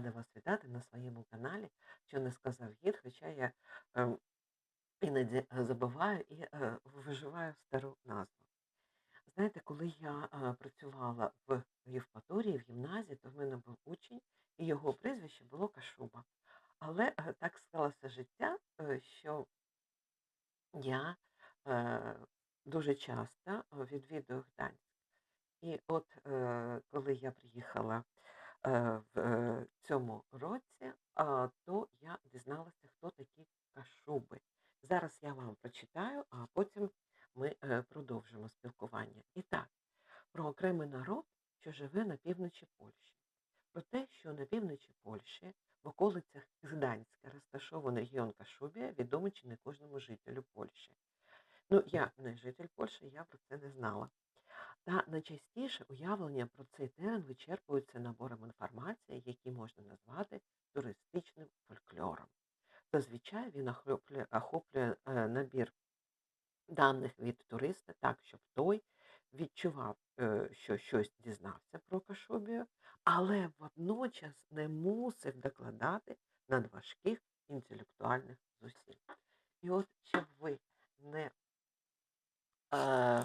рада вас вітати на своєму каналі, що не сказав гід, хоча я ем, іноді е, забуваю і е, виживаю стару назву. Знаєте, коли я е, працювала в Євпаторії, в гімназії, то в мене був учень, і його прізвище було Кашуба. Але е, так склалося життя, е, що я е, дуже часто е, відвідую Гданськ. І от е, коли я приїхала е, в е, цьому році, то я дізналася, хто такі кашуби. Зараз я вам прочитаю, а потім ми е, продовжимо спілкування. І так, про окремий народ, що живе на півночі Польщі. Про те, що на півночі Польщі, в околицях Гданська, розташований регіон Кашубія, відомий чи не кожному жителю Польщі. Ну, я не житель Польщі, я про це не знала. Та найчастіше уявлення про цей терен вичерпуються набором інформації, які можна назвати туристичним фольклором. Зазвичай він охоплює, охоплює е, набір даних від туриста так, щоб той відчував, е, що щось дізнався про Кашубію, але водночас не мусив докладати надважких інтелектуальних зусиль. І от щоб ви не е,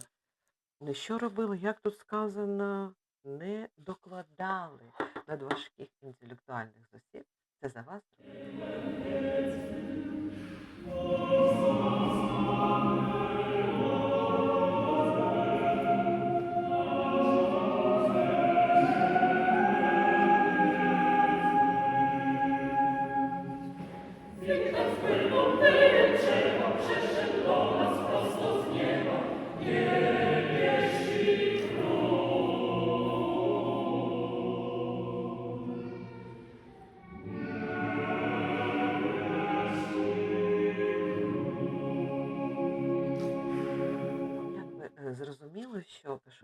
не що робили, як тут сказано, не докладали надважких інтелектуальних зусиль. Це за вас.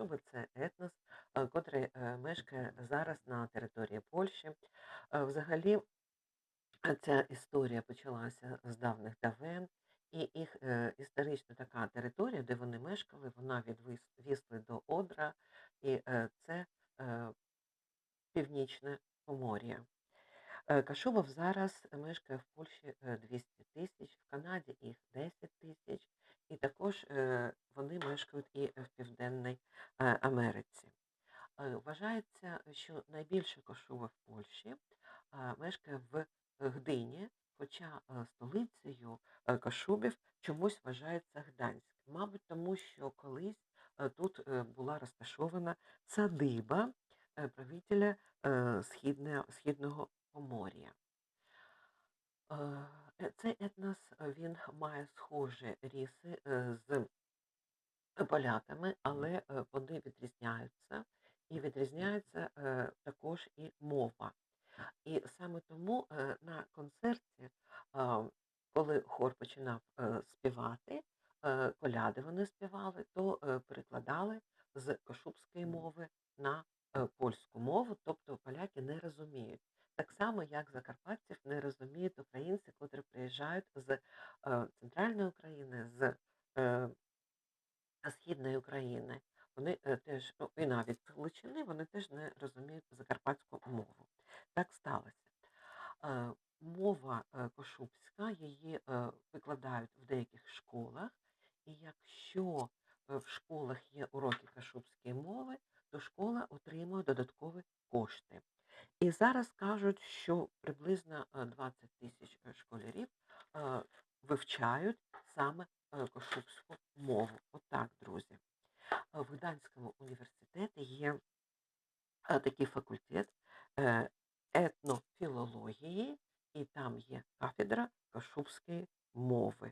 Що це етнос, е, котрий е, мешкає зараз на території Польщі. Е, Взагалі, ця історія почалася з давних давен, і їх історична така територія, де вони мешкали, вона від до Одра, і це північне Помор'я. Кашубов зараз мешкає в Польщі е, 200 тисяч, в Канаді їх 10 тисяч, і також е, вони мешкають і в Південній е, Америці. Е, Вважається, що найбільше Кашуба в Польщі мешкає в Гдині, хоча столицею Кашубів чомусь вважається Гданськ. Мабуть, тому що колись тут була розташована садиба правителя Східного Помор'я. Е, Цей етнос е, він має схожі ріси е, з поляками, але е, вони відрізняються, і відрізняється е, також і мова. І саме тому на концерті, коли хор починав співати, коляди вони співали, то перекладали з кашубської мови на польську мову, тобто поляки не розуміють. Так само, як закарпатців не розуміють українці, котрі приїжджають з е, центральної України, з е, Східної України. Вони е, теж, ну, і навіть з Галичини, вони теж не розуміють закарпатську мову. Так сталося. Мова кошубська, її викладають в деяких школах, і якщо в школах є уроки кашубської мови, то школа отримує додаткові кошти. І зараз кажуть, що приблизно е, 20 тисяч е, школярів е, вивчають саме кошубську мову. Отак, друзі. В Гданському університеті є такий факультет етнофілології, і там є кафедра кашубської мови.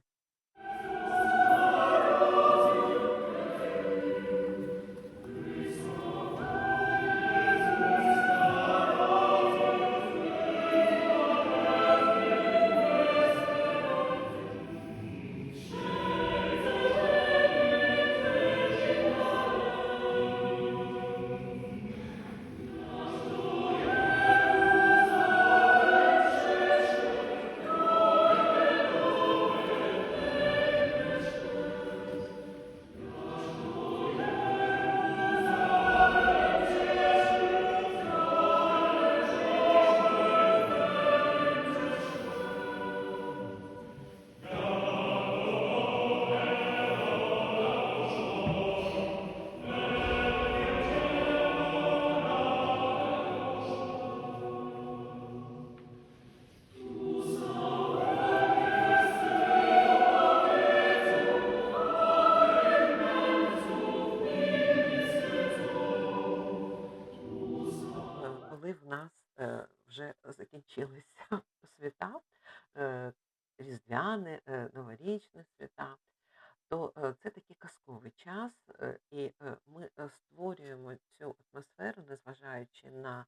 Вже закінчилися свята, е, різдвяні, е, новорічні свята, то е, це такий казковий час, і ми створюємо цю атмосферу, незважаючи на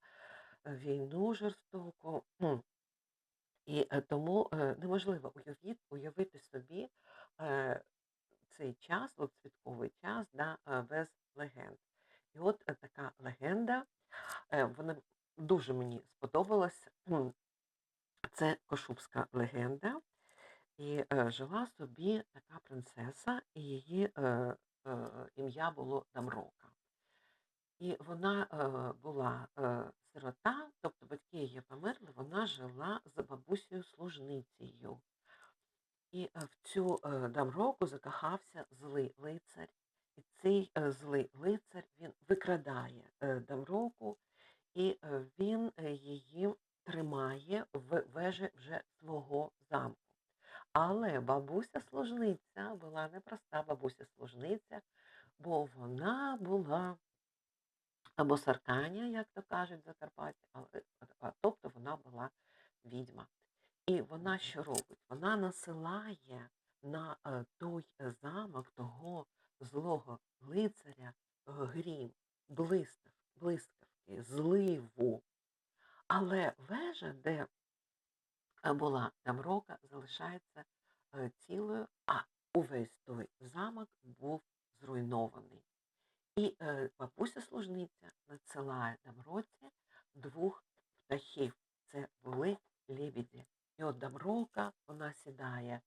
війну жорстоку. І е, тому неможливо уявити, собі цей час, от святковий час, да, без легенд. І от така легенда, вона дуже мені сподобалась. Це Кошубська легенда. І е, жила собі така принцеса, і її е, е, ім'я було Дамрока. І вона е, була е, сирота, тобто батьки її померли, вона жила з бабусею служницею. І е, в цю е, Дамроку закохався злий лицар. І цей е, злий лицар він викрадає е, Дамроку, і е, він е, її тримає в вежі вже свого замку. Але бабуся-служниця була непроста бабуся-служниця, бо вона була або Сарканя, як то кажуть в Закарпатті, тобто вона була відьма. І вона що робить? Вона насилає на е, той е, замок того злого лицаря е, грім, блискав, блискавки, зливу. Але вежа, де е, була Дамрока, залишається е, цілою, а увесь той замок був зруйнований. І е, бабуся-служниця надсилає Дамроці двох птахів. Це були лебіді. І от Дамрока, вона сідає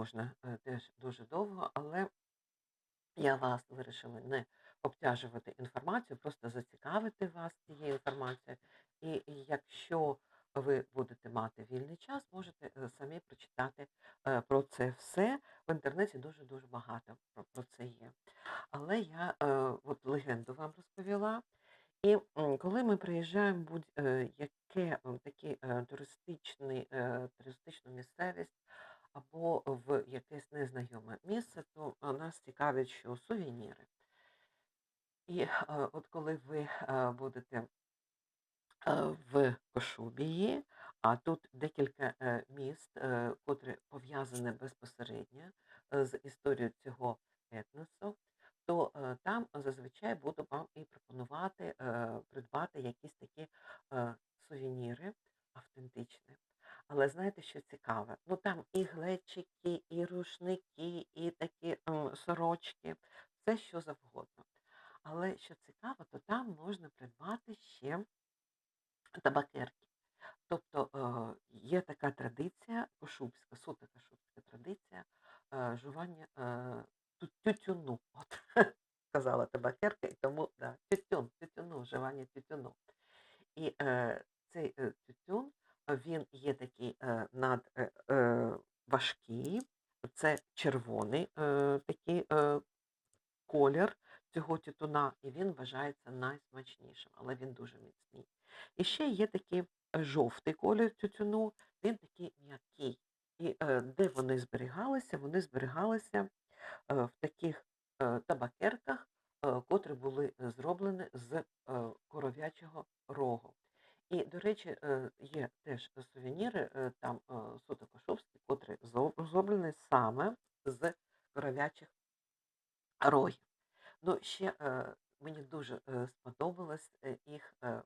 можна е, теж дуже довго, але я вас вирішила не обтяжувати інформацію, просто зацікавити вас цією інформацією. І якщо ви будете мати вільний час, можете е, самі прочитати е, про це все. В інтернеті дуже-дуже багато про, це є. Але я от легенду вам розповіла. І коли ми приїжджаємо будь-яке таке е, туристичну місцевість або в якесь незнайоме місце, то е, нас цікавить, що сувеніри. І е, от коли ви е, будете в Кошубії, а тут декілька міст, котрі пов'язані безпосередньо е, з історією цього етносу, то, е, там зазвичай буду вам і пропонувати, е, придбати якісь такі, е, сувеніри автентичні. Але знаєте, що цікаве? Ну, там і глечики, і рушники, і такі, м, сорочки, все що завгодно. Але що цікаво, то там можна придбати ще табакерки. Тобто, е, є така традиція кашубська, суто кашубська традиція, е, жування, е, тютюну. От сказала табакерка, і тому да, тютюн, тютюну, вживання тютюну. І, е, цей, тютюн, він є такий, е, над е, це червоний, е, такий, е, колір цього тютюна, і він вважається найсмачнішим, але він дуже міцний. І ще є такий е, жовтий колір тютюну, він такий м'який. І е, де вони зберігалися? Вони зберігалися е, в таких е, табакерках, е, котрі були е, зроблені з е, коров'ячого рогу. І, до речі, е, є теж сувеніри, там е, зо- зроблені саме з коров'ячих рогів. Ну, ще е, мені дуже е, сподобалось е, їх е,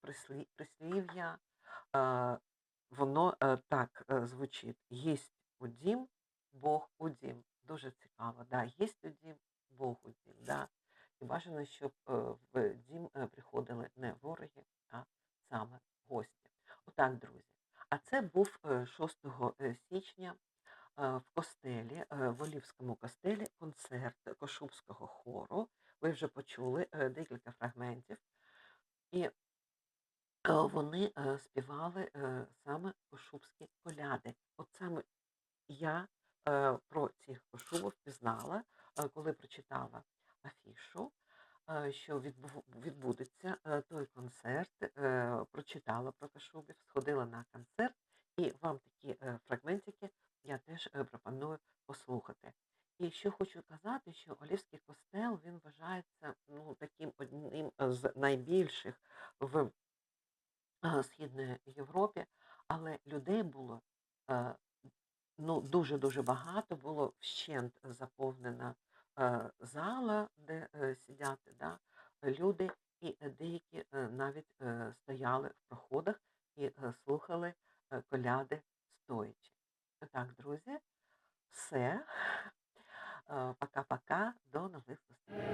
прислі, прислів'я. Е, воно е, так е, звучить: єсть у дім, Бог у дім. Дуже цікаво. Да? Єсть у дім, Бог у дім. Да? І бажано, щоб е, в дім е, приходили не вороги, а саме гості. Отак, друзі. А це був 6 січня е, в костелі, е, в Олівському костелі, концерт Кошубського хору. Ви вже почули е, декілька фрагментів. І е, вони е, співали е, саме кошубські коляди. От саме я е, про цих кошубів пізнала, е, коли прочитала афішу, е, що відбудеться е, той концерт, е, прочитала про кашубів, сходила на концерт, і вам такі е, фрагментики я теж е, пропоную послухати. І що хочу казати, що Олівський костел він вважається ну, таким одним з найбільших в е, Східної Європі, але людей було е, ну, дуже-дуже багато, було вщент заповнена е, зала, де е, сидять да, люди, і е, деякі е, навіть е, стояли в проходах і е, слухали е, коляди стоячи. Так, друзі, все. Е, Пока-пока, до нових зустрічей.